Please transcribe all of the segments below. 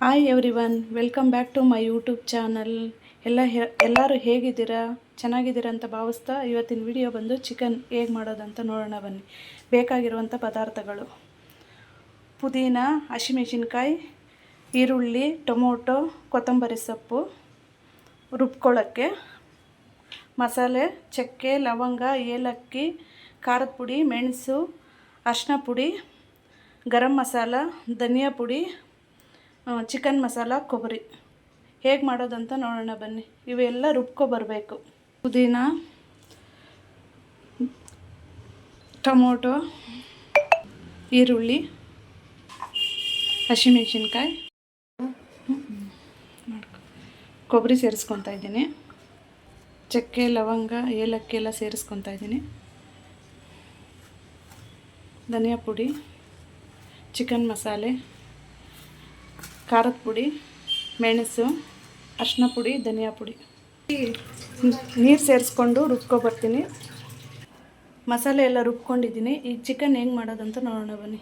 Hi everyone welcome back to my YouTube channel ಎಲ್ಲ ಎಲ್ಲರೂ ಹೇಗಿದ್ದೀರಾ? ಚೆನ್ನಾಗಿದ್ದೀರಾ ಅಂತ ಭಾವಿಸ್ತಾ ಇವತ್ತಿನ ವಿಡಿಯೋ ಬಂದು ಚಿಕನ್ ಹೇಗೆ ಮಾಡೋದಂತ ನೋಡೋಣ ಬನ್ನಿ. ಬೇಕಾಗಿರುವಂಥ ಪದಾರ್ಥಗಳು. ಪುದೀನ, ಹಸಿಮೆಣಸಿನ್ಕಾಯಿ, ಈರುಳ್ಳಿ, ಟೊಮೊಟೊ, ಕೊತ್ತಂಬರಿ ಸೊಪ್ಪು, ರುಬ್ಕೊಳ್ಳೋಕ್ಕೆ ಮಸಾಲೆ, ಚಕ್ಕೆ, ಲವಂಗ, ಏಲಕ್ಕಿ, ಖಾರದ ಪುಡಿ, ಮೆಣಸು ಅರಿಶಿನ ಪುಡಿ, ಗರಂ ಮಸಾಲ, ಧನಿಯಾ ಪುಡಿ ಚಿಕನ್ ಮಸಾಲ, ಕೊಬ್ಬರಿ. ಹೇಗೆ ಮಾಡೋದಂತ ನೋಡೋಣ ಬನ್ನಿ. ಇವೆಲ್ಲ ರುಬ್ಕೊಬರ್ಬೇಕು ಪುದೀನ, ಟೊಮೊಟೊ, ಈರುಳ್ಳಿ, ಹಸಿಮೆಣ್ಸಿನ್ಕಾಯಿ. ಕೊಬ್ಬರಿ ಸೇರಿಸ್ಕೊತಾ ಇದ್ದೀನಿ. ಚಕ್ಕೆ, ಲವಂಗ, ಏಲಕ್ಕಿ ಎಲ್ಲ ಸೇರಿಸ್ಕೊತಾ ಇದ್ದೀನಿ. ಧನಿಯಾ ಪುಡಿ, ಚಿಕನ್ ಮಸಾಲೆ. ಖಾರದ ಪುಡಿ, ಮೆಣಸು ಅರಿಶಿನ ಪುಡಿ, ಧನಿಯಾ ಪುಡಿ. ನೀರು ಸೇರಿಸ್ಕೊಂಡು ರುಬ್ಕೊಬರ್ತೀನಿ ಮಸಾಲೆ ಎಲ್ಲ ರುಬ್ಕೊಂಡಿದ್ದೀನಿ. ಈ ಚಿಕನ್ ಹೆಂಗೆ ಮಾಡೋದಂತ ನೋಡೋಣ ಬನ್ನಿ.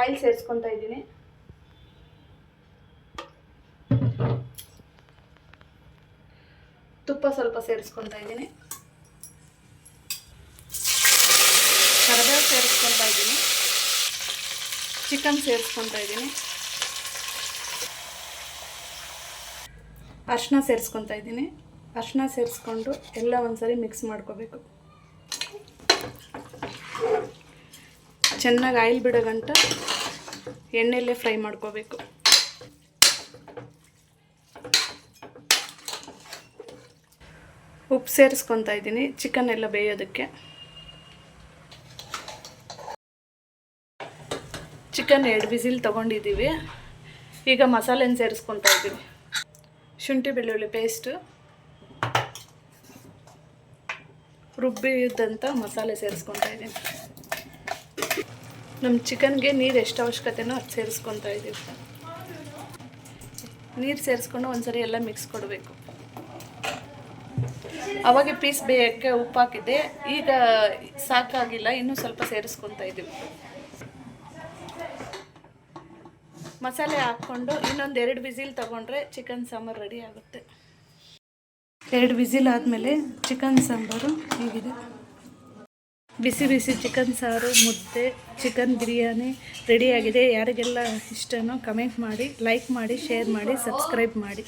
ಆಯಿಲ್ ಸೇರಿಸ್ಕೊತಾ ಇದ್ದೀನಿ. ತುಪ್ಪ ಸ್ವಲ್ಪ ಸೇರಿಸ್ಕೊತಾ ಇದ್ದೀನಿ. ಕರಿಬೇವು ಸೇರಿಸ್ಕೊತಾ ಇದ್ದೀನಿ. ಚಿಕನ್ ಸೇರಿಸ್ಕೊತಾ ಇದ್ದೀನಿ. ಅರಿಶಿನ ಸೇರಿಸ್ಕೊತಾ ಇದ್ದೀನಿ. ಅರಿಶಿನ ಸೇರಿಸ್ಕೊಂಡು ಎಲ್ಲ ಒಂದ್ಸರಿ ಮಿಕ್ಸ್ ಮಾಡ್ಕೋಬೇಕು. ಚೆನ್ನಾಗಿ ಆಯಿಲ್ ಬಿಡೋ ಗಂಟ ಎಣ್ಣೆಯಲ್ಲೇ ಫ್ರೈ ಮಾಡ್ಕೋಬೇಕು. ಉಪ್ಪು ಸೇರಿಸ್ಕೊತಾ ಇದ್ದೀನಿ. ಚಿಕನ್ ಎಲ್ಲ ಬೇಯೋದಕ್ಕೆ. ಚಿಕನ್ ಎರಡು ಬಿಸಿಲ್ ತೊಗೊಂಡಿದ್ದೀವಿ. ಈಗ ಮಸಾಲೆನ ಸೇರಿಸ್ಕೊತಾ ಇದ್ದೀವಿ. ಶುಂಠಿ ಬೆಳ್ಳುಳ್ಳಿ ಪೇಸ್ಟು ರುಬ್ಬಿದ್ದಂಥ ಮಸಾಲೆ ಸೇರಿಸ್ಕೊತಾ ಇದ್ದೀನಿ. ನಮ್ಮ ಚಿಕನ್ಗೆ ನೀರು ಎಷ್ಟು ಅವಶ್ಯಕತೆನೋ ಅದು ಸೇರಿಸ್ಕೊತಾ ಇದ್ದೀವಿ. ನೀರು ಸೇರಿಸ್ಕೊಂಡು ಒಂದ್ಸರಿ ಎಲ್ಲ ಮಿಕ್ಸ್ ಕೊಡಬೇಕು. ಅವಾಗೆ ಪೀಸ್ ಬೇಯಕ್ಕೆ ಉಪ್ಪು ಹಾಕಿದ್ದೆ, ಈಗ ಸಾಕಾಗಿಲ್ಲ, ಇನ್ನೂ ಸ್ವಲ್ಪ ಸೇರಿಸ್ಕೊತಾ ಇದ್ದೀವಿ. ಮಸಾಲೆ ಹಾಕ್ಕೊಂಡು ಇನ್ನೊಂದು ಎರಡು ವಿಸಿಲ್ ತೊಗೊಂಡ್ರೆ ಚಿಕನ್ ಸಾಂಬಾರು ರೆಡಿ ಆಗುತ್ತೆ. ಎರಡು ವಿಸಿಲ್ ಆದಮೇಲೆ ಚಿಕನ್ ಸಾಂಬಾರು ಹೀಗಿದೆ. ಬಿಸಿ ಬಿಸಿ ಚಿಕನ್ ಸಾರು ಮುದ್ದೆ ಚಿಕನ್ ಬಿರಿಯಾನಿ ರೆಡಿಯಾಗಿದೆ ಯಾರಿಗೆಲ್ಲ ಇಷ್ಟನೋ ಕಮೆಂಟ್ ಮಾಡಿ ಲೈಕ್ ಮಾಡಿ ಶೇರ್ ಮಾಡಿ ಸಬ್ಸ್ಕ್ರೈಬ್ ಮಾಡಿ.